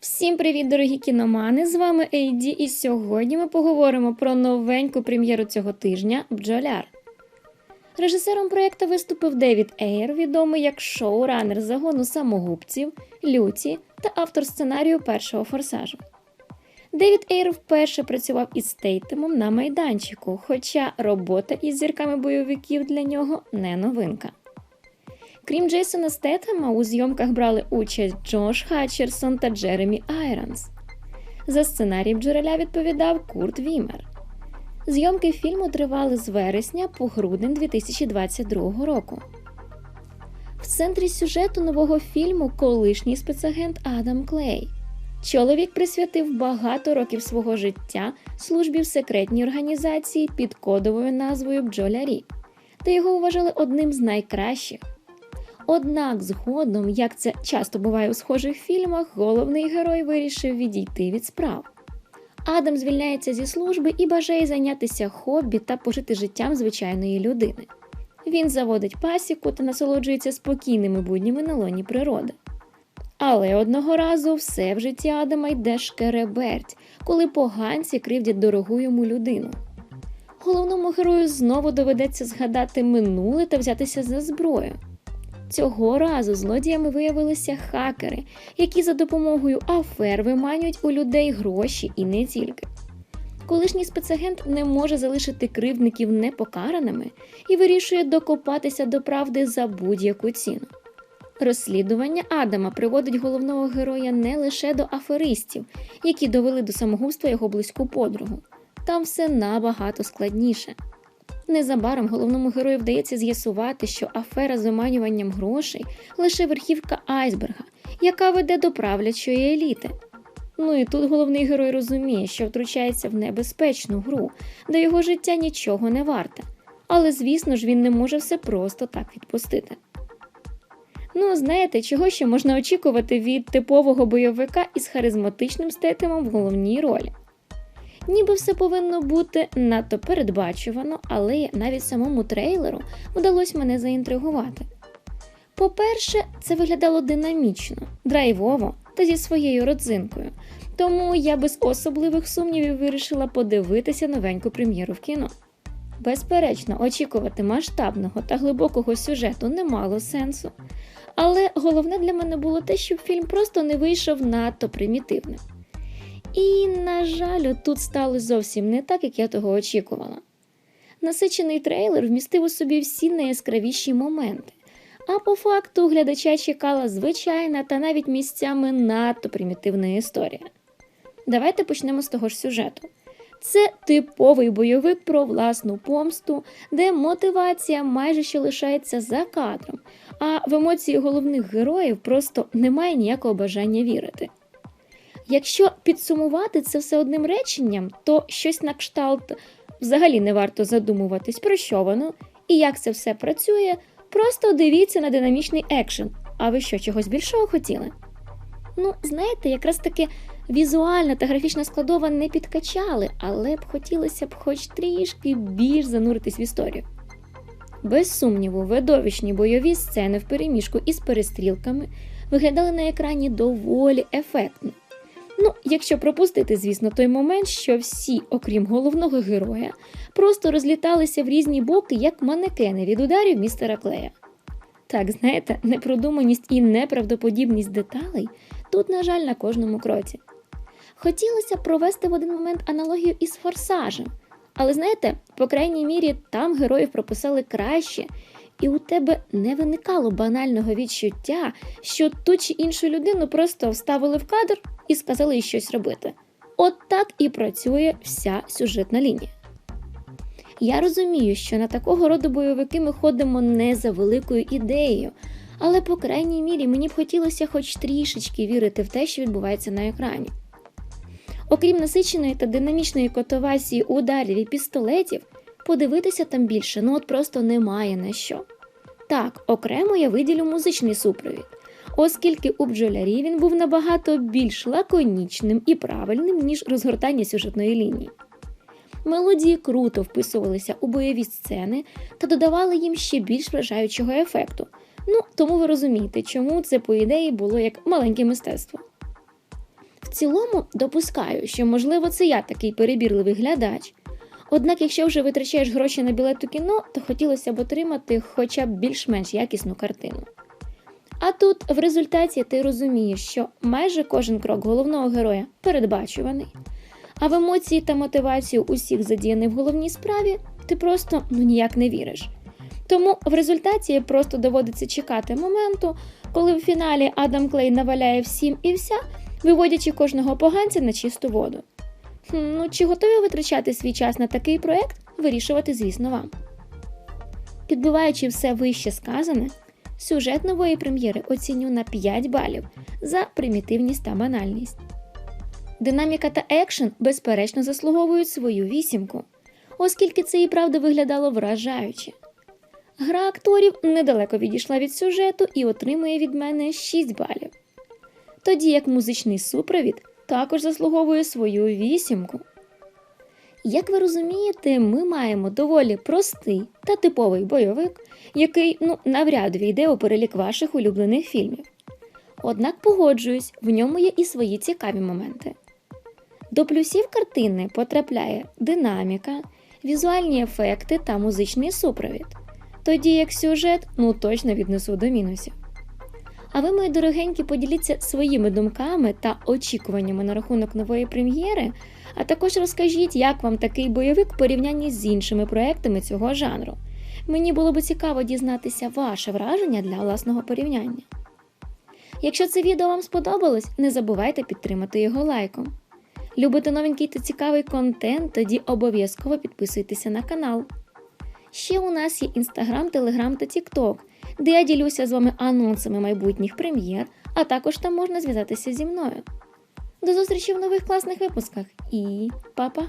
Всім привіт, дорогі кіномани! З вами Ейді, і сьогодні ми поговоримо про новеньку прем'єру цього тижня Бджоляр. Режисером проєкту виступив Девід Ейр, відомий як шоуранер загону самогубців, люті та автор сценарію першого форсажу. Девід Ейр вперше працював із Стейтемом на майданчику, хоча робота із зірками бойовиків для нього не новинка. Крім Джейсона Стетхема, у зйомках брали участь Джош Хатчерсон та Джеремі Айронс. За сценарій бджореля відповідав Курт Вімер. Зйомки фільму тривали з вересня по грудень 2022 року. В центрі сюжету нового фільму колишній спецагент Адам Клей. Чоловік присвятив багато років свого життя службі в секретній організації під кодовою назвою Бджолярі, та його вважали одним з найкращих. Однак згодом, як це часто буває у схожих фільмах, головний герой вирішив відійти від справ. Адам звільняється зі служби і бажає зайнятися хобі та пожити життям звичайної людини. Він заводить пасіку та насолоджується спокійними буднями на лоні природи. Але одного разу все в житті Адама йде шкереберть, коли поганці кривдять дорогу йому людину. Головному герою знову доведеться згадати минуле та взятися за зброю. Цього разу злодіями виявилися хакери, які за допомогою афер виманюють у людей гроші і не тільки. Колишній спецагент не може залишити кривдників непокараними і вирішує докопатися до правди за будь-яку ціну. Розслідування Адама приводить головного героя не лише до аферистів, які довели до самогубства його близьку подругу. Там все набагато складніше. Незабаром головному герою вдається з'ясувати, що афера з виманюванням грошей лише верхівка айсберга, яка веде до правлячої еліти. Ну і тут головний герой розуміє, що втручається в небезпечну гру, де його життя нічого не варте. Але, звісно ж, він не може все просто так відпустити. Ну, знаєте, чого ще можна очікувати від типового бойовика із харизматичним стетемом в головній ролі? Ніби все повинно бути надто передбачувано, але навіть самому трейлеру вдалося мене заінтригувати. По-перше, це виглядало динамічно, драйвово та зі своєю родзинкою, тому я без особливих сумнівів вирішила подивитися новеньку прем'єру в кіно. Безперечно, очікувати масштабного та глибокого сюжету не мало сенсу, але головне для мене було те, щоб фільм просто не вийшов надто примітивним. І, на жаль, тут стало зовсім не так, як я того очікувала. Насичений трейлер вмістив у собі всі найяскравіші моменти, а по факту глядача чекала звичайна та навіть місцями надто примітивна історія. Давайте почнемо з того ж сюжету. Це типовий бойовик про власну помсту, де мотивація майже що лишається за кадром, а в емоції головних героїв просто немає ніякого бажання вірити. Якщо підсумувати це все одним реченням, то щось на кшталт взагалі не варто задумуватись, про що воно і як це все працює. Просто дивіться на динамічний екшен. А ви що, чогось більшого хотіли? Ну, знаєте, якраз таки візуальна та графічна складова не підкачали, але б хотілося б хоч трішки більш зануритись в історію. Без сумніву, видовищні бойові сцени в переміжку із перестрілками виглядали на екрані доволі ефектно. Ну, якщо пропустити, звісно, той момент, що всі, окрім головного героя, просто розліталися в різні боки, як манекени від ударів містера Клея. Так, знаєте, непродуманість і неправдоподібність деталей тут, на жаль, на кожному кроці. Хотілося провести в один момент аналогію із форсажем, але знаєте, по крайній мірі там героїв прописали краще, і у тебе не виникало банального відчуття, що ту чи іншу людину просто вставили в кадр і сказали їй щось робити. От так і працює вся сюжетна лінія. Я розумію, що на такого роду бойовики ми ходимо не за великою ідеєю, але, по крайній мірі, мені б хотілося хоч трішечки вірити в те, що відбувається на екрані. Окрім насиченої та динамічної котовасії ударів і пістолетів, подивитися там більше ну от просто немає на що. Так, окремо я виділю музичний супровід, оскільки у бджолярі він був набагато більш лаконічним і правильним, ніж розгортання сюжетної лінії. Мелодії круто вписувалися у бойові сцени та додавали їм ще більш вражаючого ефекту. Ну, тому ви розумієте, чому це, по ідеї, було як маленьке мистецтво. В цілому допускаю, що можливо це я такий перебірливий глядач. Однак, якщо вже витрачаєш гроші на білет у кіно, то хотілося б отримати хоча б більш-менш якісну картину. А тут в результаті ти розумієш, що майже кожен крок головного героя передбачуваний, а в емоції та мотивацію усіх задіяних в головній справі ти просто ну ніяк не віриш. Тому в результаті просто доводиться чекати моменту, коли в фіналі Адам Клей наваляє всім і вся, виводячи кожного поганця на чисту воду. Ну, чи готові витрачати свій час на такий проект, вирішувати, звісно, вам. Підбиваючи все вище сказане, сюжет нової прем'єри оціню на 5 балів за примітивність та банальність. Динаміка та екшен, безперечно, заслуговують свою вісімку, оскільки це і правда виглядало вражаюче. Гра акторів недалеко відійшла від сюжету і отримує від мене 6 балів. Тоді як музичний супровід також заслуговує свою вісімку. Як ви розумієте, ми маємо доволі простий та типовий бойовик, який ну, навряд війде у перелік ваших улюблених фільмів. Однак погоджуюсь, в ньому є і свої цікаві моменти. До плюсів картини потрапляє динаміка, візуальні ефекти та музичний супровід, тоді як сюжет ну точно віднесу до мінусів. А ви, мої дорогенькі, поділіться своїми думками та очікуваннями на рахунок нової прем'єри, а також розкажіть, як вам такий бойовик в порівнянні з іншими проектами цього жанру. Мені було б цікаво дізнатися ваше враження для власного порівняння. Якщо це відео вам сподобалось, не забувайте підтримати його лайком. Любите новенький та цікавий контент, тоді обов'язково підписуйтеся на канал. Ще у нас є Інстаграм, Телеграм та Тікток, де я ділюся з вами анонсами майбутніх прем'єр, а також там можна зв'язатися зі мною. До зустрічі в нових класних випусках і па-па!